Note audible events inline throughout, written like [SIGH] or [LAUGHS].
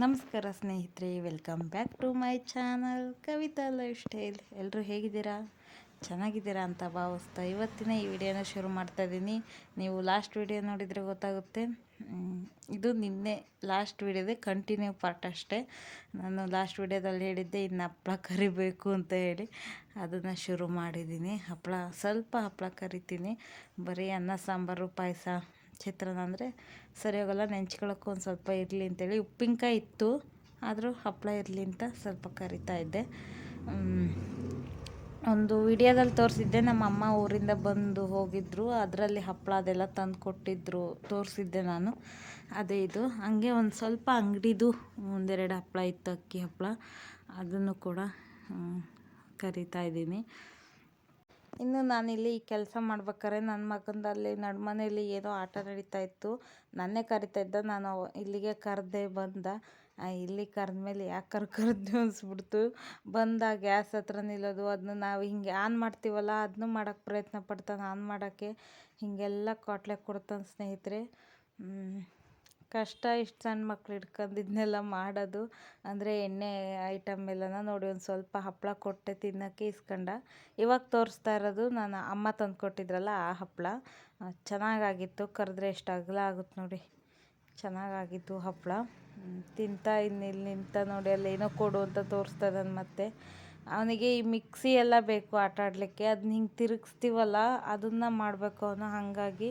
ನಮಸ್ಕಾರ ಸ್ನೇಹಿತರೆ welcome back to my channel Kavita lifestyle ಎಲ್ಲರೂ ಹೇಗಿದ್ದೀರಾ? ಚೆನ್ನಾಗಿದ್ದೀರಾ ಅಂತ ಭಾವಿಸ್ತಾ ಇವತ್ತಿನ ಈ ವಿಡಿಯೋನ ಶುರು ಮಾಡ್ತಾ ಇದ್ದೀನಿ. ನೀವು ಲಾಸ್ಟ್ ವಿಡಿಯೋ ನೋಡಿದರೆ ಗೊತ್ತಾಗುತ್ತೆ. ಇದು ನಿನ್ನೆ ಲಾಸ್ಟ್ ವಿಡಿಯೋದೇ ಕಂಟಿನ್ಯೂ ಪಾರ್ಟ್ ಅಷ್ಟೇ. ನಾನು ಲಾಸ್ಟ್ ವಿಡಿಯೋದಲ್ಲಿ ಹೇಳಿದ್ದೆ, ಇನ್ನು ಹಪ್ಪಳ ಕರಿಬೇಕು ಅಂತ ಹೇಳಿ. ಅದನ್ನು ಶುರು ಮಾಡಿದ್ದೀನಿ. ಹಪ್ಪಳ ಸ್ವಲ್ಪ ಹಪ್ಪಳ ಕರಿತೀನಿ. ಬರೀ ಅನ್ನ, ಸಾಂಬಾರು, ಪಾಯಸ ಚಿತ್ರಾನ್ನ ಅಂದರೆ ಸರಿ ಹೋಗಲ್ಲ ನೆಂಚ್ಕೊಳ್ಳೋಕ್ಕೂ ಒಂದು ಸ್ವಲ್ಪ ಇರಲಿ ಅಂತೇಳಿ. ಉಪ್ಪಿನಕಾಯಿ ಇತ್ತು, ಆದರೂ ಹಪ್ಪಳ ಇರಲಿ ಅಂತ ಸ್ವಲ್ಪ ಕರಿತಾ ಇದ್ದೆ. ಒಂದು ವಿಡಿಯೋದಲ್ಲಿ ತೋರಿಸಿದ್ದೆ, ನಮ್ಮ ಅಮ್ಮ ಊರಿಂದ ಬಂದು ಹೋಗಿದ್ರು, ಅದರಲ್ಲಿ ಹಪ್ಪಳ ಅದೆಲ್ಲ ತಂದು ಕೊಟ್ಟಿದ್ರು ತೋರಿಸಿದ್ದೆ ನಾನು. ಅದೇ ಇದು. ಹಾಗೆ ಒಂದು ಸ್ವಲ್ಪ ಅಂಗಡಿದು ಒಂದೆರಡು ಹಪ್ಪಳ ಇತ್ತು, ಅಕ್ಕಿ ಹಪ್ಪಳ ಅದನ್ನು ಕೂಡ ಕರಿತಾ ಇದ್ದೀನಿ. ಇನ್ನು ನಾನಿಲ್ಲಿ ಕೆಲಸ ಮಾಡ್ಬೇಕಾದ್ರೆ ನನ್ನ ಮಗಂದಲ್ಲಿ ಮನೆಯಲ್ಲಿ ಏನೋ ಆಟ ನಡೀತಾ ಇತ್ತು. ನನ್ನೇ ಕರಿತಾ ಇದ್ದ. ನಾನು ಇಲ್ಲಿಗೆ ಕರೆದೆ ಬಂದ. ಇಲ್ಲಿ ಕರೆದ ಮೇಲೆ ಯಾಕೆ ಕರ್ ಕರೆದ್ವಿ ಅನಿಸ್ಬಿಡ್ತು. ಬಂದ ಗ್ಯಾಸ್ ಹತ್ರ ನಿಲ್ಲೋದು. ಅದನ್ನ ನಾವು ಹಿಂಗೆ ಆನ್ ಮಾಡ್ತೀವಲ್ಲ ಅದನ್ನು ಮಾಡೋಕ್ಕೆ ಪ್ರಯತ್ನ ಪಡ್ತಾನೆ ಆನ್ ಮಾಡೋಕ್ಕೆ. ಹೀಗೆಲ್ಲ ಕೊಟ್ಲೆ ಕೊಡ್ತಾನೆ ಸ್ನೇಹಿತರೆ. ಕಷ್ಟ ಇಷ್ಟು ಸಣ್ಣ ಮಕ್ಳು ಹಿಡ್ಕೊಂಡು ಇದನ್ನೆಲ್ಲ ಮಾಡೋದು. ಅಂದರೆ ಎಣ್ಣೆ ಐಟಮ್ ಎಲ್ಲನ ನೋಡಿ ಒಂದು ಸ್ವಲ್ಪ ಹಪ್ಪಳ ಕೊಟ್ಟೆ ತಿನ್ನೋಕ್ಕೆ ಇಸ್ಕೊಂಡ. ಇವಾಗ ತೋರಿಸ್ತಾ ಇರೋದು ನಾನು ಅಮ್ಮ ತಂದು ಕೊಟ್ಟಿದ್ರಲ್ಲ ಆ ಹಪ್ಪಳ ಚೆನ್ನಾಗಾಗಿತ್ತು. ಕರೆದ್ರೆ ಎಷ್ಟು ಅಗಲ ಆಗುತ್ತೆ ನೋಡಿ. ಚೆನ್ನಾಗಾಗಿತ್ತು ಹಪ್ಪಳ ತಿಂತಾ ಇನ್ನು ಇಲ್ಲಿ ನಿಂತ ನೋಡಿ ಅಲ್ಲಿ ಏನೋ ಕೊಡು ಅಂತ ತೋರಿಸ್ತಾ ಇದ್ದಾನೆ ಮತ್ತೆ. ಅವನಿಗೆ ಈ ಮಿಕ್ಸಿ ಎಲ್ಲ ಬೇಕು ಆಟ ಆಡಲಿಕ್ಕೆ. ಅದನ್ನ ಹಿಂಗೆ ತಿರುಗಿಸ್ತೀವಲ್ಲ, ಅದನ್ನು ಮಾಡಬೇಕು ಅವನು. ಹಾಗಾಗಿ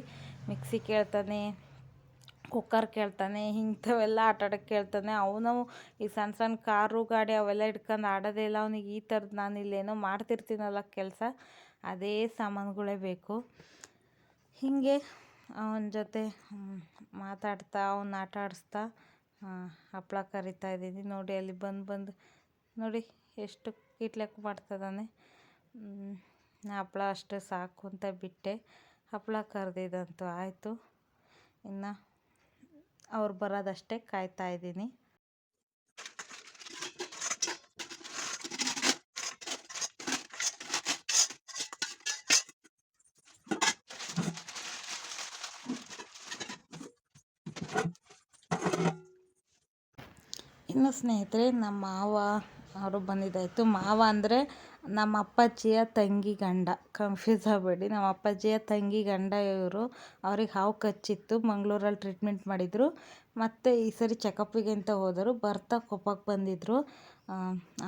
ಮಿಕ್ಸಿ ಕೇಳ್ತಾನೆ. ಕುಕ್ಕರ್ ಕೇಳ್ತಾನೆ, ಇಂಥವೆಲ್ಲ ಆಟ ಆಡೋಕ್ಕೆ ಕೇಳ್ತಾನೆ. ಅವನು ಈ ಸಣ್ಣ ಸಣ್ಣ ಕಾರು, ಗಾಡಿ ಅವೆಲ್ಲ ಹಿಡ್ಕೊಂಡು ಆಡೋದೇ ಇಲ್ಲ. ಅವ್ನಿಗೆ ಈ ಥರದ್ದು ನಾನು ಇಲ್ಲೇನೋ ಮಾಡ್ತಿರ್ತೀನಲ್ಲ ಕೆಲಸ. ಅದೇ ಸಾಮಾನುಗಳೇ ಬೇಕು. ಹೀಗೆ ಅವನ ಜೊತೆ ಮಾತಾಡ್ತಾ ಅವನ್ನ ಆಟ ಆಡಿಸ್ತಾ ಹಪ್ಪಳ ಕರಿತಾ ಇದ್ದೀನಿ. ನೋಡಿ, ಅಲ್ಲಿ ಬಂದು ಬಂದು, ನೋಡಿ, ಎಷ್ಟು ಕಿಟ್ಲೆಕ್ ಮಾಡ್ತದಾನೆ ಹಪ್ಪಳ ಅಷ್ಟೇ ಸಾಕು ಅಂತ ಬಿಟ್ಟೆ. ಹಪ್ಪಳ ಕರೆದಿದ್ದಂತೂ ಆಯಿತು. ಇನ್ನು ಅವ್ರು ಬರೋದಷ್ಟೇ ಕಾಯ್ತಾ ಇದ್ದೀನಿ. ಇನ್ನು ಸ್ನೇಹಿತರೆ ನಮ್ಮ ಮಾವ ಅವರು ಬಂದಿದ್ದಾಯಿತು. ಮಾವ ಅಂದರೆ ನಮ್ಮ ಅಪ್ಪಾಜಿಯ ತಂಗಿ ಗಂಡ. ಕನ್ಫ್ಯೂಸ್ ಆಗಬೇಡಿ. ನಮ್ಮ ಅಪ್ಪಾಜಿಯ ತಂಗಿ ಗಂಡ ಇವರು ಅವ್ರಿಗೆ ಹಾವು ಕಚ್ಚಿತ್ತು. ಮಂಗಳೂರಲ್ಲಿ ಟ್ರೀಟ್ಮೆಂಟ್ ಮಾಡಿದರು. ಮತ್ತು ಈ ಸರಿ ಚೆಕಪ್ಪಿಗೆ ಅಂತ ಹೋದರು. ಬರ್ತಾ ಕೊಪ್ಪಕ್ಕೆ ಬಂದಿದ್ದರು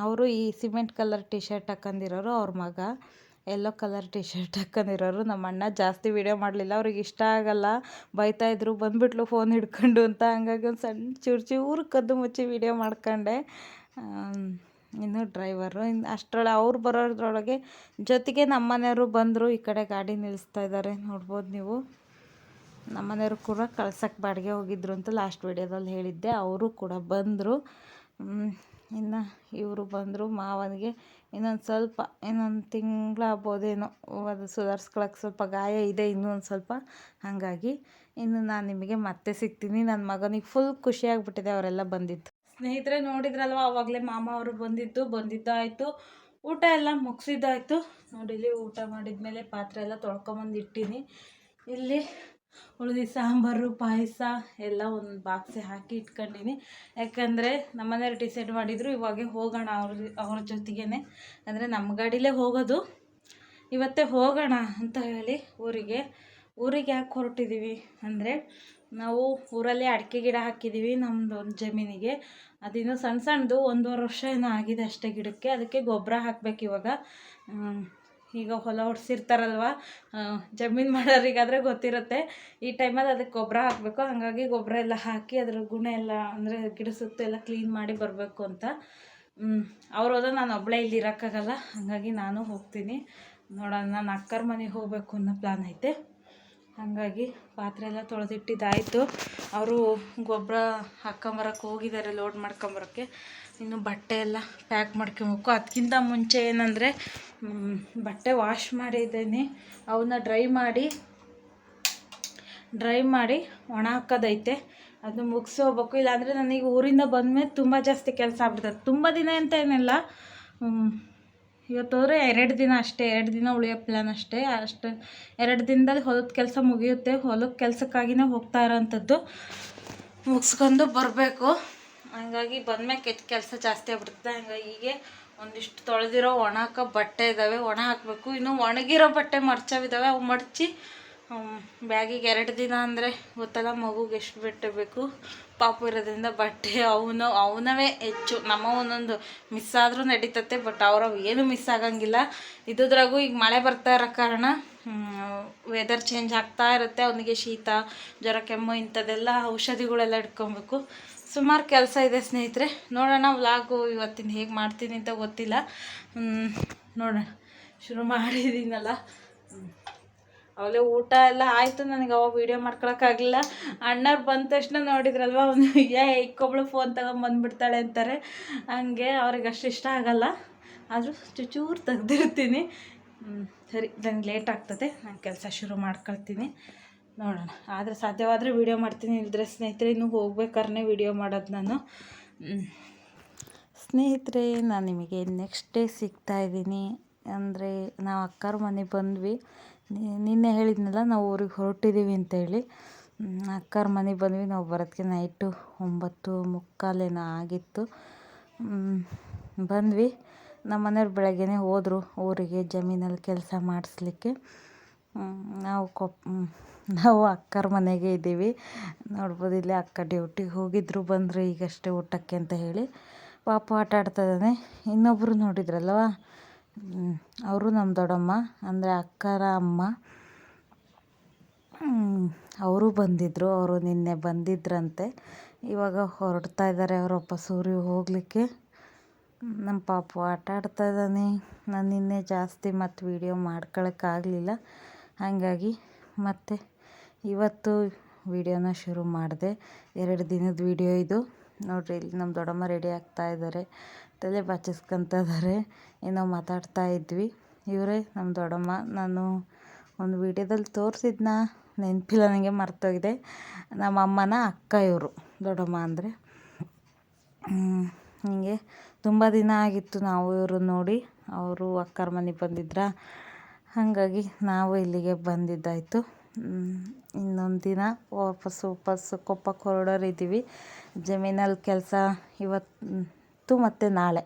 ಅವರು ಈ ಸಿಮೆಂಟ್ ಕಲರ್ ಟಿ ಶರ್ಟ್ ಹಾಕೊಂಡಿರೋರು ಅವ್ರ ಮಗ. ಎಲ್ಲೋ ಕಲರ್ ಟಿ ಶರ್ಟ್ ಹಾಕೊಂಡಿರೋರು. ನಮ್ಮ ಅಣ್ಣ ಜಾಸ್ತಿ ವೀಡಿಯೋ ಮಾಡಲಿಲ್ಲ. ಅವ್ರಿಗೆ ಇಷ್ಟ ಆಗಲ್ಲ. ಬೈತಾ ಇದ್ರು. ಬಂದ್ಬಿಟ್ಲು ಫೋನ್ ಹಿಡ್ಕೊಂಡು ಅಂತ ಹಂಗಾಗಿ ಒಂದು ಸಣ್ಣ ಚೂರು ಚೂರು ಕದ್ದು ಮುಚ್ಚಿ ವೀಡಿಯೋ ಮಾಡ್ಕೊಂಡೆ. ಇನ್ನು ಡ್ರೈವರು ಇನ್ನು ಅಷ್ಟರೊಳಗೆ ಅವ್ರು ಬರೋದ್ರೊಳಗೆ ಜೊತೆಗೆ ನಮ್ಮ ಮನೆಯವರು ಬಂದರು ಈ ಕಡೆ ಗಾಡಿ ನಿಲ್ಲಿಸ್ತಾ ಇದ್ದಾರೆ ನೋಡ್ಬೋದು ನೀವು. ನಮ್ಮ ಮನೆಯವರು ಕೂಡ ಕಳ್ಸಕ್ಕೆ ಬಾಡಿಗೆ ಹೋಗಿದ್ರು ಅಂತ ಲಾಸ್ಟ್ ವಿಡಿಯೋದಲ್ಲಿ ಹೇಳಿದ್ದೆ. ಅವರು ಕೂಡ ಬಂದರು. ಇನ್ನು ಇವರು ಬಂದರು, ಮಾವನಿಗೆ ಇನ್ನೊಂದು ಸ್ವಲ್ಪ, ಇನ್ನೊಂದು ತಿಂಗಳಾಗ್ಬೋದೇನೋ ಅದು ಸುಧಾರಿಸ್ಕೊಳಕ್ಕೆ ಸ್ವಲ್ಪ ಗಾಯ ಇದೆ ಇನ್ನೊಂದು ಸ್ವಲ್ಪ, ಹಾಗಾಗಿ ಇನ್ನು ನಾನು ನಿಮಗೆ ಮತ್ತೆ ಸಿಗ್ತೀನಿ. ನನ್ನ ಮಗನಿಗೆ ಫುಲ್ ಖುಷಿಯಾಗ್ಬಿಟ್ಟಿದೆ ಅವರೆಲ್ಲ ಬಂದಿದ್ದು. ಸ್ನೇಹಿತರೆ ನೋಡಿದ್ರಲ್ವ ಆವಾಗಲೇ ಮಾಮ ಅವರು ಬಂದಿದ್ದು, ಬಂದಿದ್ದಾಯಿತು. ಊಟ ಎಲ್ಲ ಮುಗಿಸಿದ್ದಾಯಿತು. ನೋಡಿಲಿ ಊಟ ಊಟ ಮಾಡಿದ್ಮೇಲೆ ಪಾತ್ರೆ ಎಲ್ಲ ತೊಳ್ಕೊಂಬಂದು ಇಟ್ಟೀನಿ. ಇಲ್ಲಿ ಉಳಿದಿ ಸಾಂಬಾರು, ಪಾಯಸ ಎಲ್ಲ ಒಂದು ಬಾಕ್ಸೇ ಹಾಕಿ ಇಟ್ಕೊಂಡಿನಿ. ಯಾಕಂದರೆ ನಮ್ಮನೆಯವ್ರು ಡಿಸೈಡ್ ಮಾಡಿದರು ಇವಾಗೆ ಹೋಗೋಣ ಅವ್ರ ಅವ್ರ ಜೊತೆಗೇ ಅಂದರೆ ನಮ್ಮ ಗಾಡಿಲೇ ಹೋಗೋದು. ಇವತ್ತೇ ಹೋಗೋಣ ಅಂತ ಹೇಳಿ ಊರಿಗೆ. ಊರಿಗೆ ಯಾಕೆ ಹೊರಟಿದ್ದೀವಿ ಅಂದರೆ ನಾವು ಊರಲ್ಲಿ ಅಡಿಕೆ ಗಿಡ ಹಾಕಿದ್ದೀವಿ ನಮ್ಮದು ಒಂದು ಜಮೀನಿಗೆ. ಅದಿನ್ನೂ ಸಣ್ಣ ಸಣ್ಣದು ಒಂದೂವರೆ ವರ್ಷ ಏನೋ ಆಗಿದೆ ಅಷ್ಟೇ ಗಿಡಕ್ಕೆ. ಅದಕ್ಕೆ ಗೊಬ್ಬರ ಹಾಕಬೇಕು ಇವಾಗ. ಈಗ ಹೊಲ ಹೊಡ್ಸಿರ್ತಾರಲ್ವ? ಜಮೀನು ಮಾಡೋರಿಗಾದರೆ ಗೊತ್ತಿರುತ್ತೆ. ಈ ಟೈಮಲ್ಲಿ ಅದಕ್ಕೆ ಗೊಬ್ಬರ ಹಾಕಬೇಕು. ಹಾಗಾಗಿ ಗೊಬ್ಬರ ಎಲ್ಲ ಹಾಕಿ ಅದ್ರ ಗುಣ ಎಲ್ಲ ಅಂದರೆ ಗಿಡ ಸುತ್ತ ಎಲ್ಲ ಕ್ಲೀನ್ ಮಾಡಿ ಬರಬೇಕು ಅಂತ. ಅವ್ರು ಹೋದ್ರೆ ನಾನು ಒಬ್ಬಳೇ ಇಲ್ಲಿ ಇರೋಕ್ಕಾಗಲ್ಲ. ಹಾಗಾಗಿ ನಾನು ಹೋಗ್ತೀನಿ. ನೋಡೋಣ, ನಾನು ಅಕ್ಕರ ಮನೆಗೆ ಹೋಗಬೇಕು ಅನ್ನೋ ಪ್ಲ್ಯಾನ್ ಐತೆ. ಹಾಗಾಗಿ ಪಾತ್ರೆ ಎಲ್ಲ ತೊಳೆದಿಟ್ಟಿದ್ದಾಯಿತು. ಅವರು ಗೊಬ್ಬರ ಹಾಕ್ಕೊಂಬರಕ್ಕೆ ಹೋಗಿದ್ದಾರೆ, ಲೋಡ್ ಮಾಡ್ಕೊಂಬರಕ್ಕೆ. ಇನ್ನು ಬಟ್ಟೆ ಎಲ್ಲ ಪ್ಯಾಕ್ ಮಾಡ್ಕೊಬೇಕು. ಅದಕ್ಕಿಂತ ಮುಂಚೆ ಏನಂದರೆ ಬಟ್ಟೆ ವಾಶ್ ಮಾಡಿದ್ದೀನಿ. ಅವನ್ನ ಡ್ರೈ ಮಾಡಿ ಡ್ರೈ ಮಾಡಿ ಒಣ ಹಾಕೋದೈತೆ. ಅದು ಮುಗಿಸೋಬೇಕು ಇಲ್ಲಾಂದರೆ ನನಗೆ ಊರಿಂದ ಬಂದಮೇಲೆ ತುಂಬ ಜಾಸ್ತಿ ಕೆಲಸ ಆಗ್ಬಿಡ್ತದೆ. ತುಂಬ ದಿನ ಅಂತ ಏನಿಲ್ಲ. ಇವತ್ತು ಹೋದರೆ ಎರಡು ದಿನ ಅಷ್ಟೇ, ಎರಡು ದಿನ ಉಳಿಯೋ ಪ್ಲ್ಯಾನ್ ಅಷ್ಟೇ. ಅಷ್ಟು ಎರಡು ದಿನದಲ್ಲಿ ಹೊಲದ ಕೆಲಸ ಮುಗಿಯುತ್ತೆ. ಹೊಲದ ಕೆಲಸಕ್ಕಾಗಿನೇ ಹೋಗ್ತಾ ಇರೋಂಥದ್ದು. ಮುಗಿಸ್ಕೊಂಡು ಬರಬೇಕು. ಹಂಗಾಗಿ ಬಂದ್ಮೇಲೆ ಕೆಟ್ಟ ಕೆಲಸ ಜಾಸ್ತಿ ಆಗ್ಬಿಡ್ತದೆ ಹಂಗಾಗಿ ಹೀಗೆ ಒಂದಿಷ್ಟು ತೊಳೆದಿರೋ ಒಣ ಹಾಕೋ ಬಟ್ಟೆ ಇದ್ದಾವೆ ಒಣ ಹಾಕಬೇಕು. ಇನ್ನು ಒಣಗಿರೋ ಬಟ್ಟೆ ಮರ್ಚವಿದ್ದಾವೆ ಅವು ಮಡಚಿ ಬ್ಯಾಗಿಗೆ ಎರಡು ದಿನ ಅಂದರೆ ಗೊತ್ತಲ್ಲ ಮಗುಗೆ ಎಷ್ಟು ಬಿಟ್ಟಬೇಕು. ಬೇಕು ಪಾಪು ಇರೋದ್ರಿಂದ ಬಟ್ಟೆ ಅವನು, ಅವನವೇ ಹೆಚ್ಚು. ನಮ್ಮ ಒಂದೊಂದು ಮಿಸ್ ಆದರೂ ನಡೀತತೆ ಬಟ್ ಅವ್ರವು ಏನು ಮಿಸ್ ಆಗಂಗಿಲ್ಲ. ಇದ್ರಾಗೂ ಈಗ ಮಳೆ ಬರ್ತಾ ಇರೋ ಕಾರಣ ವೆದರ್ ಚೇಂಜ್ ಆಗ್ತಾ ಇರುತ್ತೆ. ಅವನಿಗೆ ಶೀತ, ಜ್ವರ, ಕೆಮ್ಮು ಇಂಥದ್ದೆಲ್ಲ ಔಷಧಿಗಳೆಲ್ಲ ಇಟ್ಕೊಬೇಕು. ಸುಮಾರು ಕೆಲಸ ಇದೆ ಸ್ನೇಹಿತರೆ. ನೋಡೋಣ ವ್ಲಾಗು ಇವತ್ತಿನ ಹೇಗೆ ಮಾಡ್ತೀನಿ ಅಂತ ಗೊತ್ತಿಲ್ಲ. ನೋಡೋಣ. ಶುರು ಮಾಡಿದ್ದೀನಲ್ಲ ಅವಲೇ ಊಟ ಎಲ್ಲ ಆಯಿತು, ನನಗೆ ಅವಾಗ ವೀಡಿಯೋ ಮಾಡ್ಕೊಳಕ್ಕಾಗಲಿಲ್ಲ ಅಣ್ಣವ್ರು ಬಂದ ತಕ್ಷಣ ನೋಡಿದ್ರಲ್ವ, ಅವನು ಏ ಇಕ್ಕೊಬ್ಳು ಫೋನ್ ತಗೊಂಬಂದ್ಬಿಡ್ತಾಳೆ ಅಂತಾರೆ. ಹಂಗೆ ಅವ್ರಿಗೆ ಅಷ್ಟು ಇಷ್ಟ ಆಗಲ್ಲ. ಆದರೂ ಚೂಚೂರು ತೆಗ್ದಿರ್ತೀನಿ. ಸರಿ ನನಗೆ ಲೇಟ್ ಆಗ್ತದೆ. ನಾನು ಕೆಲಸ ಶುರು ಮಾಡ್ಕೊಳ್ತೀನಿ. ನೋಡೋಣ. ಆದರೆ ಸಾಧ್ಯವಾದರೆ ವೀಡಿಯೋ ಮಾಡ್ತೀನಿ. ಇಲ್ಲದ್ರೆ ಸ್ನೇಹಿತರೆ, ಇನ್ನೂ ಹೋಗ್ಬೇಕಾದ್ರೆ ವೀಡಿಯೋ ಮಾಡೋದು ನಾನು. ಸ್ನೇಹಿತರೆ, ನಾನು ನಿಮಗೆ ನೆಕ್ಸ್ಟ್ ಡೇ ಸಿಗ್ತಾ ಇದ್ದೀನಿ. ಅಂದರೆ ನಾವು ಅಕ್ಕರ ಮನೆಗೆ ಬಂದ್ವಿ. ನಿನ್ನೆ ಹೇಳಿದ್ನಲ್ಲ, ನಾವು ಊರಿಗೆ ಹೊರಟಿದ್ದೀವಿ ಅಂತೇಳಿ ಅಕ್ಕಾರ ಮನೆಗೆ ಬಂದ್ವಿ. ನಾವು ಬರೋದಕ್ಕೆ ನೈಟು ಒಂಬತ್ತು ಮುಕ್ಕಾಲೇನೋ ಆಗಿತ್ತು. ಬಂದ್ವಿ. ನಮ್ಮ ಮನೆಯವ್ರು ಬೆಳಗ್ಗೆನೇ ಹೋದರು ಊರಿಗೆ ಜಮೀನಲ್ಲಿ ಕೆಲಸ ಮಾಡಿಸ್ಲಿಕ್ಕೆ. ನಾವು ಕೊಪ್ ನಾವು ಅಕ್ಕರ ಮನೆಗೆ ಇದ್ದೀವಿ. ನೋಡ್ಬೋದು ಇಲ್ಲಿ ಅಕ್ಕ ಡ್ಯೂಟಿಗೆ ಹೋಗಿದ್ರು, ಬಂದರು ಈಗಷ್ಟೇ ಊಟಕ್ಕೆ ಅಂತ ಹೇಳಿ. ಪಾಪ ಆಟ ಆಡ್ತಾ ಇದ್ದಾನೆ. ಇನ್ನೊಬ್ಬರು ನೋಡಿದ್ರಲ್ವ? ಅವರು ನಮ್ಮ ದೊಡ್ಡಮ್ಮ, ಅಂದರೆ ಅಕ್ಕರ ಅಮ್ಮ. ಅವರು ಬಂದಿದ್ದರು ಅವರು ನಿನ್ನೆ ಬಂದಿದ್ರಂತೆ. ಇವಾಗ ಹೊರಡ್ತಾ ಇದ್ದಾರೆ ಅವರು ಸೂರ್ಯ ಹೋಗಲಿಕ್ಕೆ. ನಮ್ಮ ಪಾಪು ಆಟ ಆಡ್ತಾ ಇದ್ದಾನೆ. ನಾನು ನಿನ್ನೆ ಜಾಸ್ತಿ ಮತ್ತು ವೀಡಿಯೋ ಮಾಡ್ಕೊಳಕ್ಕಾಗಲಿಲ್ಲ ಹಾಗಾಗಿ ಮತ್ತೆ ಇವತ್ತು ವೀಡಿಯೋನ ಶುರು ಮಾಡಿದೆ. ಎರಡು ದಿನದ ವೀಡಿಯೋ ಇದು. ನೋಡಿರಿ, ಇಲ್ಲಿ ನಮ್ಮ ದೊಡ್ಡಮ್ಮ ರೆಡಿ ಆಗ್ತಾ ಇದ್ದಾರೆ ತಲೆ ಬಾಚಿಸ್ಕೊಂತ ಇದ್ದಾರೆ ಏನೋ ಮಾತಾಡ್ತಾ ಇದ್ವಿ. ಇವರೇ ನಮ್ಮ ದೊಡ್ಡಮ್ಮ. ನಾನು ಒಂದು ವೀಡಿಯೋದಲ್ಲಿ ತೋರಿಸಿದ್ನ. ನೆನಪಿಲ್ಲ ನನಗೆ ಮರ್ತೋಗಿದೆ. ನಮ್ಮ ಅಮ್ಮನ ಅಕ್ಕ ಇವರು, ದೊಡ್ಡಮ್ಮ ಅಂದರೆ. ಹೀಗೆ ತುಂಬ ದಿನ ಆಗಿತ್ತು ನಾವು ಇವರು ನೋಡಿ. ಅವರು ಅಕ್ಕರ ಮನೆಗೆ ಬಂದಿದ್ರ. ಹಾಗಾಗಿ ನಾವು ಇಲ್ಲಿಗೆ ಬಂದಿದ್ದಾಯಿತು. ಇನ್ನೊಂದು ದಿನ ವಾಪಸ್ಸು ವಾಪಸ್ಸು ಕೊಪ್ಪಕ್ಕೆ ಹೊರಡೋರಿದ್ದೀವಿ ಜಮೀನಲ್ಲಿ ಕೆಲಸ ಇವತ್ತು ಮತ್ತು ನಾಳೆ.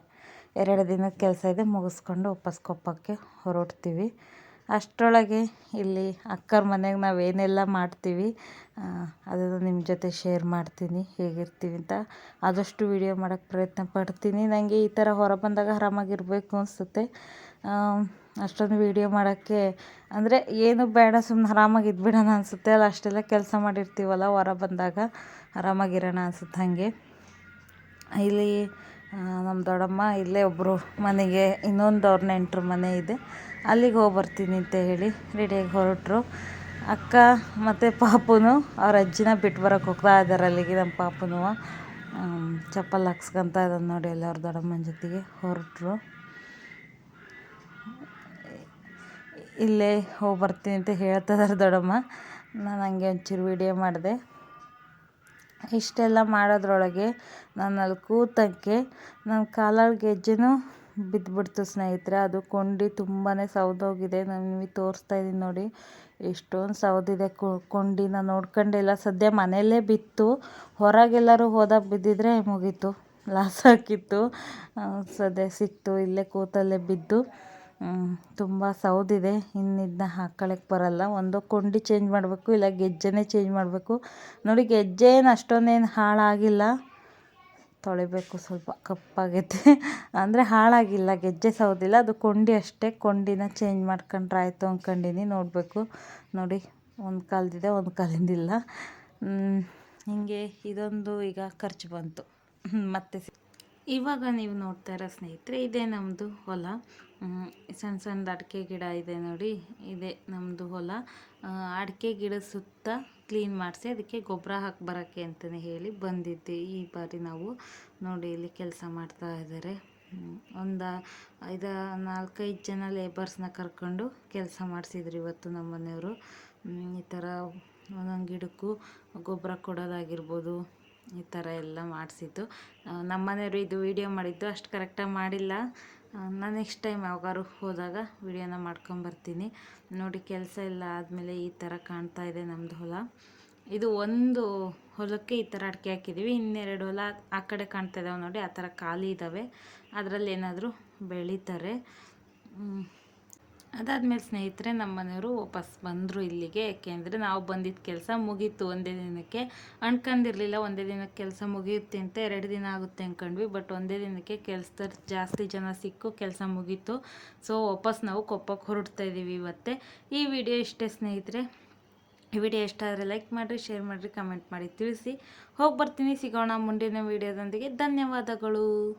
ಎರಡು ದಿನದ ಕೆಲಸ ಇದೆ, ಮುಗಿಸ್ಕೊಂಡು ವಾಪಸ್ ಕೊಪ್ಪಕ್ಕೆ ಹೊರಡ್ತೀವಿ. ಅಷ್ಟರೊಳಗೆ ಇಲ್ಲಿ ಅಕ್ಕರ ಮನೆಗೆ ನಾವು ಏನೆಲ್ಲ ಮಾಡ್ತೀವಿ ಅದನ್ನು ನಿಮ್ಮ ಜೊತೆ ಶೇರ್ ಮಾಡ್ತೀನಿ, ಹೇಗಿರ್ತೀವಿ ಅಂತ. ಆದಷ್ಟು ವಿಡಿಯೋ ಮಾಡೋಕ್ಕೆ ಪ್ರಯತ್ನ ಪಡ್ತೀನಿ. ನನಗೆ ಈ ಥರ ಹೊರ ಬಂದಾಗ ಆರಾಮಾಗಿರಬೇಕು ಅನಿಸುತ್ತೆ. ಅಷ್ಟೊಂದು ವೀಡಿಯೋ ಮಾಡೋಕ್ಕೆ ಅಂದರೆ ಏನು ಬೇಡ ಸುಮ್ಮನೆ ಆರಾಮಾಗಿ ಇದ್ಬಿಡೋಣ ಅನಿಸುತ್ತೆ. ಅಲ್ಲ ಅಷ್ಟೆಲ್ಲ ಕೆಲಸ ಮಾಡಿರ್ತೀವಲ್ಲ, ಹೊರ ಬಂದಾಗ ಆರಾಮಾಗಿರೋಣ ಅನಿಸುತ್ತೆ ಹಾಗೆ. ಇಲ್ಲಿ ನಮ್ಮ ದೊಡ್ಡಮ್ಮ ಇಲ್ಲೇ ಒಬ್ಬರು ಮನೆಗೆ, ಇನ್ನೊಂದು ಅವ್ರ ನೆಂಟ್ರ ಮನೆ ಇದೆ. ಅಲ್ಲಿಗೆ ಹೋಗಿ ಬರ್ತೀನಿ ಅಂತ ಹೇಳಿ ರೆಡಿಯಾಗಿ ಹೊರಟರು. ಅಕ್ಕ ಮತ್ತು ಪಾಪುನು, ಅವ್ರ ಅಜ್ಜಿನ ಬಿಟ್ಟು ಬರೋಕೆ ಹೋಗ್ತಾ ಇದ್ದಾರೆ ಅಲ್ಲಿಗೆ ನಮ್ಮ ಪಾಪುನು. ಚಪ್ಪಲ್ ಹಾಕ್ಸ್ಕೊಂತ ಇದ್ದಾನೆ ನೋಡಿ ಅಲ್ಲಿ ಅವ್ರ ದೊಡ್ಡಮ್ಮನ ಜೊತೆಗೆ ಹೊರಟರು. ಇಲ್ಲೇ ಹೋಗಿ ಬರ್ತೀನಿ ಅಂತ ಹೇಳ್ತಿದ್ದಾರೆ ದೊಡ್ಡಮ್ಮ. ನಾನು ಹಂಗೆ ಒಂಚೂರು ವೀಡಿಯೋ ಮಾಡಿದೆ. ಇಷ್ಟೆಲ್ಲ ಮಾಡೋದ್ರೊಳಗೆ ನಾನು ಅಲ್ಲಿ ಕೂತಂಗೆ ನನ್ನ ಕಾಲಲ್ಲಿ ಗೆಜ್ಜೆನೂ ಬಿದ್ದುಬಿಡ್ತು ಸ್ನೇಹಿತರೆ. ಅದು ಕೊಂಡಿ ತುಂಬಾ ಸವ್ದೋಗಿದೆ. ನಾನು ನಿಮಗೆ ತೋರಿಸ್ತಾ ಇದ್ದೀನಿ ನೋಡಿ. ಎಷ್ಟೊಂದು ಸವ್ದಿದೆ ನಾನು ನೋಡ್ಕೊಂಡಿಲ್ಲ ಸದ್ಯ ಮನೆಯಲ್ಲೇ ಬಿತ್ತು. ಹೊರಗೆಲ್ಲರೂ ಹೋದಾಗ ಬಿದ್ದಿದ್ರೆ ಮುಗೀತು. ಲಾಸ್ ಆಗಿತ್ತು. ಸದ್ಯ ಸಿಕ್ತು. ಇಲ್ಲೇ ಕೂತಲ್ಲೇ ಬಿದ್ದು. ತುಂಬ ಸೌದಿದೆ. ಇನ್ನು ಇದನ್ನ ಹಾಕ್ಕೊಳಕ್ಕೆ ಬರಲ್ಲ. ಒಂದು ಕೊಂಡಿ ಚೇಂಜ್ ಮಾಡಬೇಕು, ಇಲ್ಲ ಗೆಜ್ಜೆನೇ ಚೇಂಜ್ ಮಾಡಬೇಕು. ನೋಡಿ, ಗೆಜ್ಜೆ ಏನು ಅಷ್ಟೊಂದೇನು ಹಾಳಾಗಿಲ್ಲ. ತೊಳಿಬೇಕು ಸ್ವಲ್ಪ, ಕಪ್ಪಾಗೈತೆ. [LAUGHS] ಅಂದರೆ ಹಾಳಾಗಿಲ್ಲ, ಗೆಜ್ಜೆ ಸೌದಿಲ್ಲ. ಅದು ಕೊಂಡಿ ಅಷ್ಟೇ. ಕೊಂಡಿನ ಚೇಂಜ್ ಮಾಡ್ಕೊಂಡ್ರೆ ಆಯಿತು ಅಂದ್ಕೊಂಡಿನಿ ನೋಡಬೇಕು. ನೋಡಿ, ಒಂದು ಕಾಲದಿದೆ, ಒಂದು ಕಾಲಿಂದಿಲ್ಲ. ಹೀಗೆ ಇದೊಂದು ಈಗ ಖರ್ಚು ಬಂತು. ಮತ್ತೆ ಇವಾಗ ನೀವು ನೋಡ್ತಾ ಇರೋ ಸ್ನೇಹಿತರೆ, ಇದೇ ನಮ್ಮದು ಹೊಲ. ಸಣ್ಣ ಸಣ್ಣದು ಅಡಿಕೆ ಗಿಡ ಇದೆ ನೋಡಿ, ಇದೆ ನಮ್ಮದು ಹೊಲ. ಅಡಿಕೆ ಗಿಡ ಸುತ್ತ ಕ್ಲೀನ್ ಮಾಡಿಸಿ ಅದಕ್ಕೆ ಗೊಬ್ಬರ ಹಾಕಿ ಬರೋಕ್ಕೆ ಅಂತಲೇ ಹೇಳಿ ಬಂದಿದ್ದೆ. ಈ ಬಾರಿ ನಾವು ನೋಡಿ ಇಲ್ಲಿ ಕೆಲಸ ಮಾಡ್ತಾ ಇದ್ದಾರೆ ಒಂದು ಐದು ನಾಲ್ಕೈದು ಜನ ಲೇಬರ್ಸ್ನ ಕರ್ಕೊಂಡು ಕೆಲಸ ಮಾಡಿಸಿದ್ರು ಇವತ್ತು ನಮ್ಮ ಮನೆಯವರು ಈ ಥರ ಒಂದೊಂದು ಗಿಡಕ್ಕೂ ಗೊಬ್ಬರ ಕೊಡೋದಾಗಿರ್ಬೋದು ಈ ಥರ ಎಲ್ಲ ಮಾಡಿಸಿದ್ದು. ನಮ್ಮ ಮನೆಯವರು ಇದು ವೀಡಿಯೋ ಮಾಡಿದ್ದು, ಅಷ್ಟು ಕರೆಕ್ಟಾಗಿ ಮಾಡಿಲ್ಲ. ನಾನು ನೆಕ್ಸ್ಟ್ ಟೈಮ್ ಯಾವಾಗಾರು ಹೋದಾಗ ವೀಡಿಯೋನ ಮಾಡ್ಕೊಂಬರ್ತೀನಿ ನೋಡಿ, ಕೆಲಸ ಎಲ್ಲ ಆದಮೇಲೆ ಈ ಥರ ಕಾಣ್ತಾ ಇದೆ ನಮ್ಮದು ಹೊಲ. ಇದು ಒಂದು ಹೊಲಕ್ಕೆ ಈ ಥರ ಅಡಿಕೆ ಹಾಕಿದ್ದೀವಿ. ಇನ್ನೆರಡು ಹೊಲ ಆ ಕಡೆ ಕಾಣ್ತಾ ಇದ್ದಾವೆ ನೋಡಿ, ಆ ಥರ ಖಾಲಿ ಇದ್ದಾವೆ ಅದರಲ್ಲಿ ಏನಾದರೂ ಬೆಳೀತಾರೆ. ಅದಾದಮೇಲೆ ಸ್ನೇಹಿತರೆ ನಮ್ಮ ಮನೆಯವರು ವಾಪಸ್ ಬಂದರು ಇಲ್ಲಿಗೆ. ಯಾಕೆಂದರೆ ನಾವು ಬಂದಿದ್ದ ಕೆಲಸ ಮುಗೀತು. ಒಂದೇ ದಿನಕ್ಕೆ ಅಣ್ಕಂದಿರಲಿಲ್ಲ ಒಂದೇ ದಿನಕ್ಕೆ ಕೆಲಸ ಮುಗಿಯುತ್ತೆ ಅಂತ ಎರಡು ದಿನ ಆಗುತ್ತೆ ಅಂದ್ಕೊಂಡ್ವಿ ಬಟ್ ಒಂದೇ ದಿನಕ್ಕೆ ಕೆಲಸದವ್ರು ಜಾಸ್ತಿ ಜನ ಸಿಕ್ಕು, ಕೆಲಸ ಮುಗೀತು. ಸೊ ವಾಪಸ್ ನಾವು ಕೊಪ್ಪಕ್ಕೆ ಹೊರಡ್ತಾ ಇದ್ದೀವಿ ಇವತ್ತೆ. ಈ ವಿಡಿಯೋ ಇಷ್ಟೇ ಸ್ನೇಹಿತರೆ. ಈ ವಿಡಿಯೋ ಇಷ್ಟ ಆದರೆ ಲೈಕ್ ಮಾಡಿರಿ, ಶೇರ್ ಮಾಡಿರಿ, ಕಮೆಂಟ್ ಮಾಡಿ ತಿಳಿಸಿ. ಹೋಗಿ ಬರ್ತೀನಿ. ಸಿಗೋಣ ಮುಂದಿನ ವಿಡಿಯೋದೊಂದಿಗೆ. ಧನ್ಯವಾದಗಳು.